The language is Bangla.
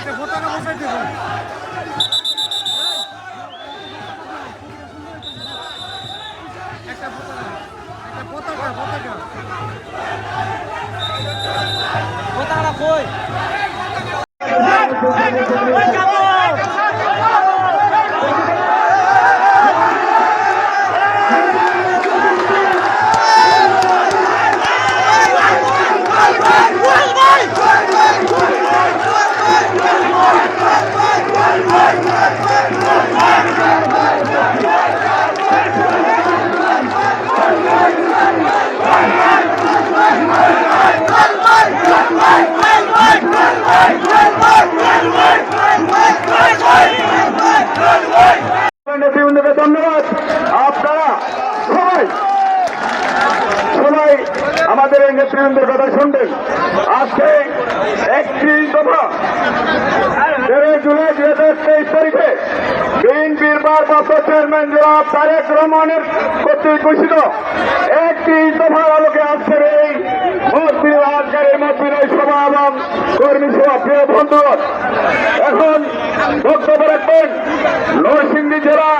একটা পতাকা বসাই দেবো একটা পতাকা একটা পতাকা পতাকা পতাকাটা কই ধন্যবাদ। আপনারা সবাই সবাই আমাদের এই নেতৃবৃন্দের কথা শুনবেন। আজকে একত্রিশ দফা তেরোই জুলাই দুই হাজার তেইশ তারিখে বিএনপির ভারপ্রাপ্ত চেয়ারম্যান জনাব তারেক রহমানের কর্তৃক ঘোষিত একত্রিশ দফার আলোকে আজকের এই মসজিদ আজকের এই মসজিদের সভা এবং কর্মী সভা। প্রিয় বন্ধু এখন বক্তব্য রাখবেন নরসিংদী জেলা